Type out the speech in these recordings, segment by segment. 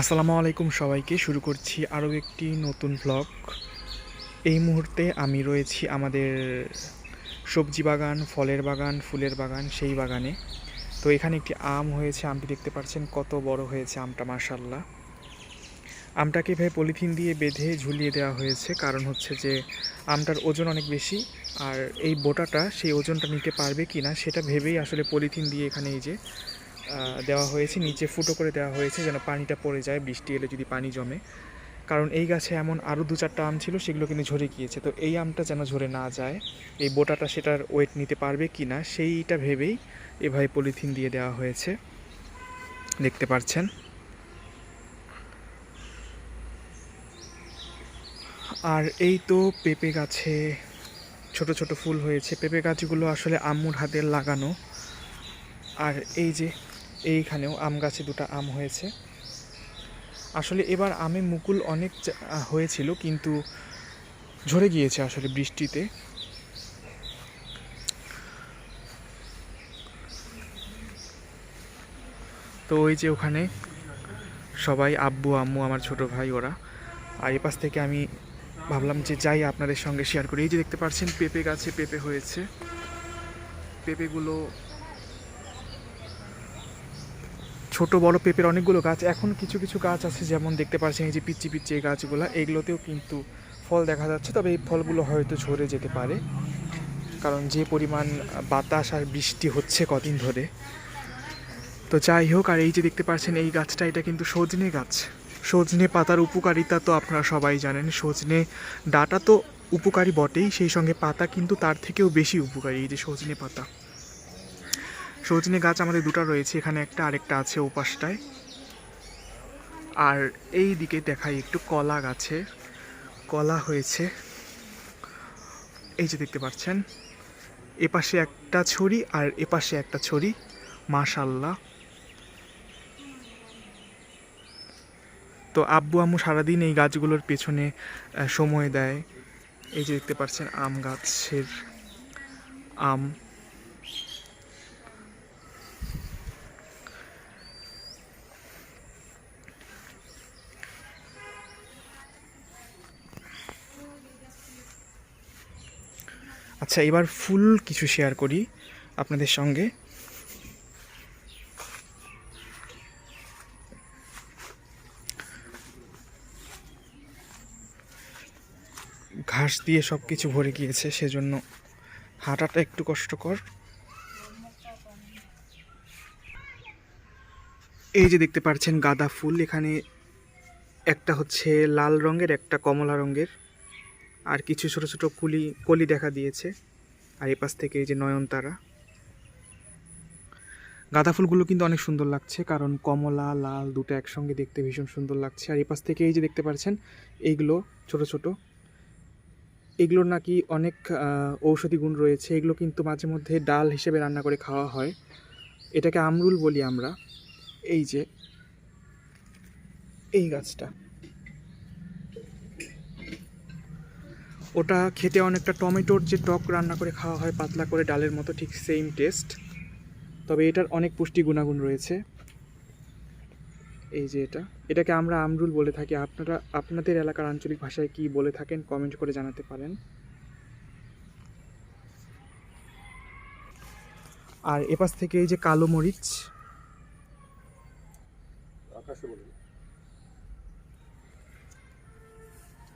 আসসালামু আলাইকুম সবাইকে, শুরু করছি আরও একটি নতুন ব্লগ এই মুহূর্তে আমি রয়েছি আমাদের সবজি বাগান, ফলের বাগান, ফুলের বাগান, সেই বাগানে। তো এখানে একটি আম হয়েছে, আমটি দেখতে পাচ্ছেন কত বড় হয়েছে আমটা মার্শাল্লাহ আমটাকে ভাই পলিথিন দিয়ে বেঁধে ঝুলিয়ে দেওয়া হয়েছে, কারণ হচ্ছে যে আমটার ওজন অনেক বেশি, আর এই বোটাটা সেই ওজনটা নিতে পারবে কি না সেটা ভেবেই আসলে পলিথিন দিয়ে এখানে এই যে দেওয়া হয়েছে, নিচে ফুটো করে দেওয়া হয়েছে যেন পানিটা পড়ে যায়, বৃষ্টি এলে যদি পানি জমে। কারণ এই গাছে এমন আরও দু চারটা আম ছিল, সেগুলো কিন্তু ঝরে গিয়েছে। তো এই আমটা যেন ঝরে না যায়, এই বোটাটা সেটার ওয়েট নিতে পারবে কি না, সেইটা ভেবেই এভাবে পলিথিন দিয়ে দেওয়া হয়েছে। দেখতে পাচ্ছেন। আর এই তো পেঁপে গাছে ছোট ছোট ফুল হয়েছে। পেঁপে গাছগুলো আসলে আম্মুর হাতের লাগানো। আর এই যে এইখানেও আম গাছে দুটো আম হয়েছে। আসলে এবার আমে মুকুল অনেক হয়েছিল, কিন্তু ঝরে গিয়েছে আসলে বৃষ্টিতে। তো ওই যে ওখানে সবাই, আব্বু, আম্মু, আমার ছোট ভাই, ওরা। আর এপাশ থেকে আমি ভাবলাম যে যাই, আপনাদের সঙ্গে শেয়ার করি। এই যে দেখতে পাচ্ছেন, পেঁপে গাছে পেঁপে হয়েছে। পেঁপেগুলো ছোট বড় পেঁপের অনেকগুলো গাছ, এখন কিছু কিছু গাছ আছে, যেমন দেখতে পাচ্ছেন এই যে পিচ্ছি পিচ্ছি এই গাছগুলো এইগুলোতেও কিন্তু ফল দেখা যাচ্ছে, তবে এই ফলগুলো হয়তো ঝরে যেতে পারে। কারণ যে পরিমাণ বাতাস আর বৃষ্টি হচ্ছে কদিন ধরে। তো যাই হোক, আর এই যে দেখতে পাচ্ছেন এই গাছটা, এটা কিন্তু সজনে গাছ। সজনে পাতার উপকারিতা তো আপনারা সবাই জানেন, সজনে ডাটা তো উপকারী বটেই, সেই সঙ্গে পাতা কিন্তু তার থেকেও বেশি উপকারী, এই যে সজনে পাতা। সজনে গাছ আমাদের দুটো রয়েছে, এখানে একটা আরেকটা আছে ওপাশটায়। আর এই দিকে দেখাই একটু কলা গাছে। কলা হয়েছে। এই যে দেখতে পাচ্ছেন, এপাশে একটা ছড়ি আর এপাশে একটা ছড়ি। মাশাল্লাহ তো আব্বু আম্মু সারাদিন এই গাছগুলোর পেছনে সময় দেয়। এই যে দেখতে পাচ্ছেন, আম গাছের আম। আচ্ছা এবার ফুল কিছু শেয়ার করি আপনাদের সঙ্গে। ঘাস দিয়ে সব কিছু ভরে গিয়েছে, সেজন্য হাঁটাটা একটু কষ্টকর। এই যে দেখতে পাচ্ছেন গাঁদা ফুল, এখানে একটা হচ্ছে লাল রঙের, একটা কমলা রঙের। আর কিছু ছোট ছোট কুলি, কলি দেখা দিয়েছে। আর এপাশ থেকে এই যে নয়নতারা। গাঁদা ফুলগুলো কিন্তু অনেক সুন্দর লাগছে, কারণ কমলা, লাল দুটো একসঙ্গে দেখতে ভীষণ সুন্দর লাগছে। আর এপাশ থেকে এই যে দেখতে পাচ্ছেন, এইগুলো ছোট ছোট। এগুলোর নাকি অনেক ঔষধি গুণ রয়েছে। এগুলো কিন্তু মাঝে মধ্যে ডাল হিসেবে রান্না করে খাওয়া হয়। এটাকে আমরুল বলি আমরা। এই যে, এই গাছটা। ওটা খেতে অনেকটা টমেটোর যে টক রান্না করে খাওয়া হয়, পাতলা করে ডালের মতো, ঠিক সেম টেস্ট তবে এটার অনেক পুষ্টি গুণাগুণ রয়েছে। এই যে এটা। এটাকে আমরা আমরুল বলে থাকি। আপনারা, আপনাদের এলাকার আঞ্চলিক ভাষায় কি বলে থাকেন কমেন্ট করে জানাতে পারেন। আর এপাশ থেকে এই যে কালো মরিচ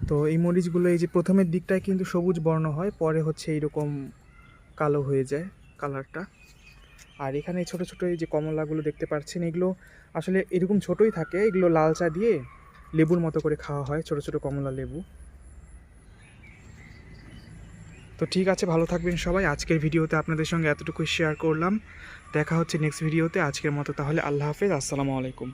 তো এই মরিচগুলো এই যে প্রথমের দিকটায় কিন্তু সবুজ বর্ণ হয়, পরে হচ্ছে এইরকম কালো হয়ে যায় কালারটা। আর এখানে ছোট ছোট এই যে কমলাগুলো দেখতে পাচ্ছেন, এগুলো আসলে এরকম ছোটই থাকে, এগুলো লাল চা দিয়ে লেবুর মতো করে খাওয়া হয়, ছোট ছোট কমলা লেবু। তো ঠিক আছে, ভালো থাকবেন সবাই। আজকের ভিডিওতে আপনাদের সঙ্গে এতটুকুই শেয়ার করলাম। দেখা হচ্ছে নেক্সট ভিডিওতে। আজকের মতো তাহলে আল্লাহ হাফেজ। আসসালামু আলাইকুম।